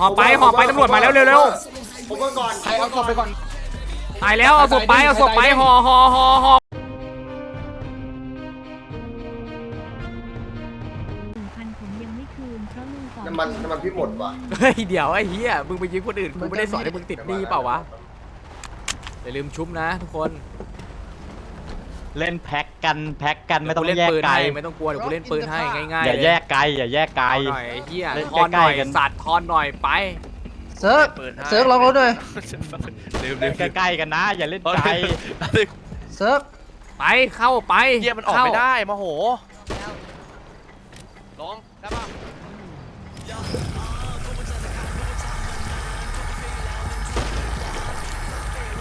ห่อไปห่อไปตำรวจมาแล้วเร็วผมก็ก่อนใครเอาศพไปก่อนๆตายแล้วเอาศพไปเอาศพไปห่อห่อห่อห่อหนึ่งพันผมยังไม่คืนเพราะลุงก่อนน้ำมันน้ำมันพี่หมดว่ะเฮ้ยเดี๋ยวไอ้เหี้ยมึงไปยิงคนอื่นกูไม่ได้สอนให้มึงติดหนี้เปล่าวะอย่าลืมชุบนะทุกคน เล่นแพ็ก กันแพ็กกันไม่ต้องเล่นแยกปืนไกลให้ไม่ต้องกลัวเดี๋ยวกูเล่นปืนให้ง่ายๆอย่าเลแยกไกลอย่าแยกไกล เอาหน่อยไอ้เหี้ยเล่นทอนหน่อยใกล้ๆกัน สัตว์ทอนหน่อยไปเซิร์ฟเซิร์ฟล็อกรถด้วยเล่นใกล้ๆกันนะ อย่าเล่นไกลเซิร์ฟไปเข้าไปเฮียมันออกไม่ได้มาโหลงได้ป่ะ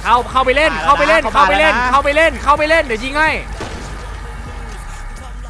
เข้าเข้าไปเล่นเข้าไปเล่นเข้าไปเล่นเข้าไปเล่นเข้าไปเล่นเดี๋ยวยิงให้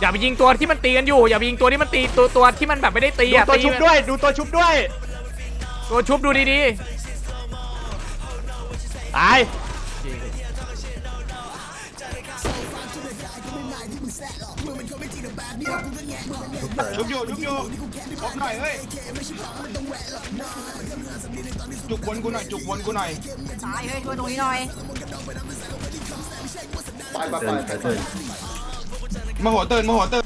อย่าไปยิงตัวที่มันตีกันอยู่ อย่าไปยิงตัวที่มันตีตัวตัวที่มันแบบไม่ได้ตีดูอะตัวตีชุบด้วย ดูตัวชุบด้วยตัวชุบดูดีตายชุบอยู่ชุบอยู่พบหน่อยเฮ้ยจุกบนกูหน่อยจุกบนกูหน่อยตายเฮ้ยช่วยตรงนี้หน่อย ไปไปไปไปไป มาหัวเติร์นมาหัวเติร์น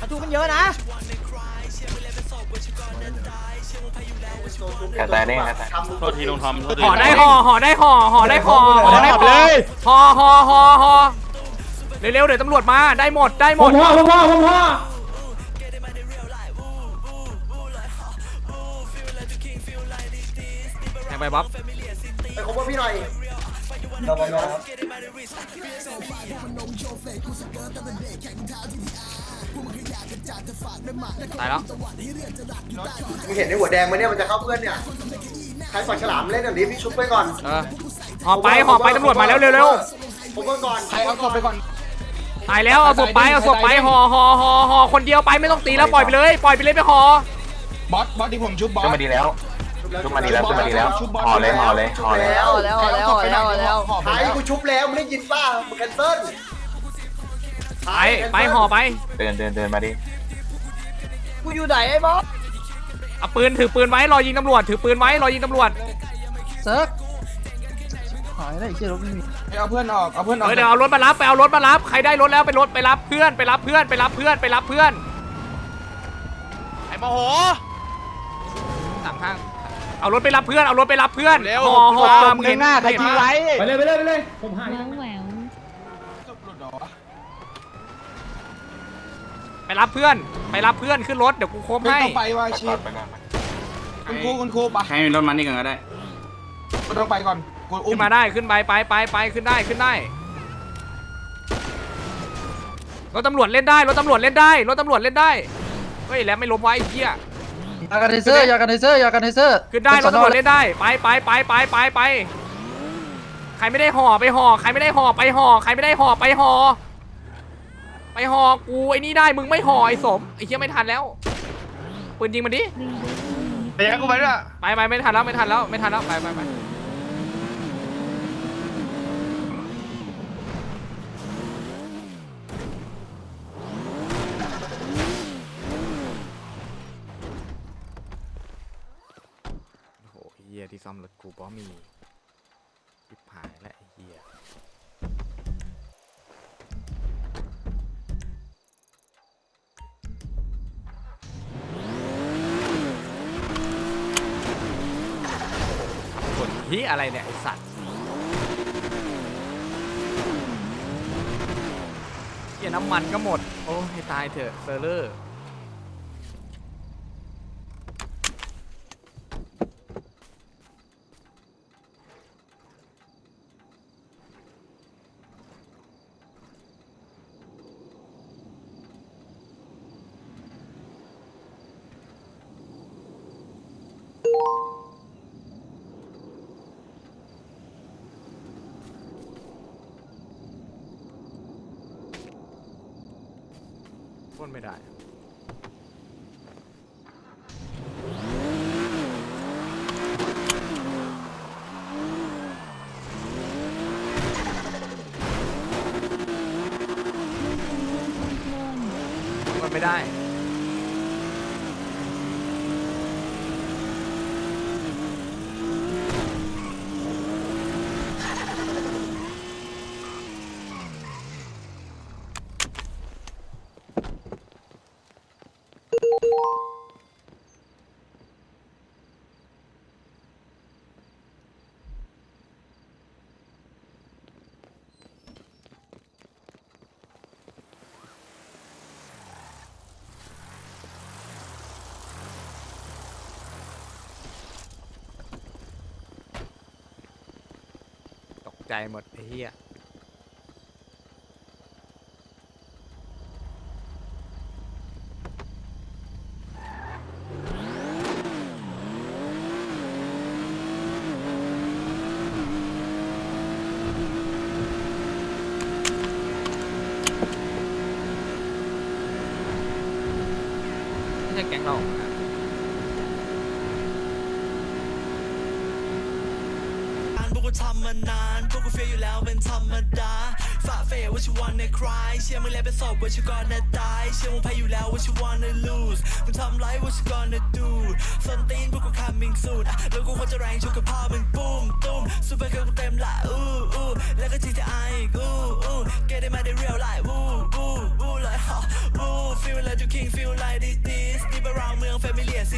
ประตูมันเยอะนะแต่แต่เนี่ยทำโทษทีลงทอมโทษๆทีห่อได้ห่อห่อได้ห่อห่อได้ห่อห่อได้ห่อเลยห่อห่อห่อห่อเร็วๆเดี๋ยวตำรวจมาได้หมดได้หมดผมพ่อผมพ่อผมพ่อแทงไปบ๊อบไปคบว่าพี่หน่อยตายแล้วมึงเห็นในหัวแดงไหมเนี่ยมันจะเข้าเพื่อนเนี่ย ใครฝักฉลามเล่นแบบนี้พี่ชุบไปก่อนเออห่อไปห่อไปตำรวจมาแล้วเร็วผมก็ก่อนใครเอาศพไปก่อนๆตายแล้วเอาศพไปเอาศพไปห่อห่อห่อห่อคนเดียวไปไม่ต้องตีแล้วปล่อยไปเลย ปล่อยไปเลยไปห่อบอสบอสที่ผมชุบบอสขึ้นมาดีแล้ว ขึ้นมาดีแล้วขึ้นมาดีแล้วห่อเลยห่อเลยห่อเลยแล้วแล้วแล้วแล้วแล้วไอ้กูชุบแล้วมึงได้ยินป่ะมึงแคนเซิลไปไปห่อไปเดินเดินเดินมาดิกูอยู่ไหนไอ้บอสเอาปืนถือปืนไว้รอยิงตำรวจถือปืนไว้รอยิงตำรวจเซิร์ฟหายแล้วไอ้เชี่ยรถไม่มีเอาเพื่อนออกเอาเพื่อนออกเออเดี๋ยวเอารถมารับไปเอารถมารับใครได้รถแล้วไปรถไปรับเพื่อนไปรับเพื่อนไปรับเพื่อนไปรับเพื่อนไอ้มาโหสามข้าง เอารถไปรับเพื่อน เอารถไปรับเพื่อนเร็วห่อห่อจบมึงข้าเห็นงหน้าใครทิ้งไว้ไปเลยไปเลยไปเลยผมหาย แหววแหววศพหลุดเหรอไปรับเพื่อน ไปรับเพื่อนขึ้นรถเดี๋ยวกูโค้งไม่ให้ ต้องไปว่าไปชีก่อพนไปก่อนคุณครูคุณครูปะให้รถมันนี่ก่อนก็ได้ ไม่ต้องไปก่อนกูอุ้ขึ้มนมาได้ขึ้นไปไปไปไปขึ้นได้ขึ้นได้รถตำรวจเล่นได้รถตำรวจเล่นได้รถตำรวจเล่นได้เฮ้ยแล้วไม่ล้มไว้ไอ้เหี้ย ยากันเทเซอร์ยากันเทเซอร์ยากันเทเซอร์ขึ้นได้รถตำรวจเล่นได้ไปไปไปไปไปไปใครไม่ได้ห่อไปห่อใครไม่ได้ห่อไปห่อใครไม่ได้ห่อไปห่อไปห่อกูไอ้นี่ได้มึงไม่ห่อไอ้สมไอ้เหี้ยไม่ทันแล้วปืนยิงมันดิรีเวิร์สเดี๋ยวกูไปด้วย ไปไปไม่ทันแล้วไม่ทันแล้วไม่ทันแล้วไปไปไปโอ้โหเฮีย ที่ซ่อมรถกูป้อมีชิบหายแล้วไอ้เฮียผลที่อะไรเนี่ย ไอสัตว์เฮียน้ำมันก็หมด โอ้ให้ตายเถอะเซอร์เลอร์ ปล้นไม่ได้มันไม่ได้ ตกใจหมดไอ้เหี้ย เข้าพวกกูทำมานาน พวกกูเฟียอยู่แล้วเป็นธรรมดาฝ่าเฟว่าชีวันในคลายเชื่อมึงแล้วเป็นศพว่าชีกอนในตาย เชื่อมึงแพ้อยู่แล้วว่าชีวันใน lose มึงทำไรว่าชีกอนในดูสนตีนพวกกู coming soon แล้วกูควรจะแรงชกกับพ่อมึงปุ้มตุ้มซูเปอร์เกิร์ลกูเต็มละอู้อู้แล้วก็จีจะไออู้อู้เกได้มาได้เรียลไลฟ์วู้วู้วู้เลยฮะวู้ feel like you king feel like this drive around, we unfamiliar city.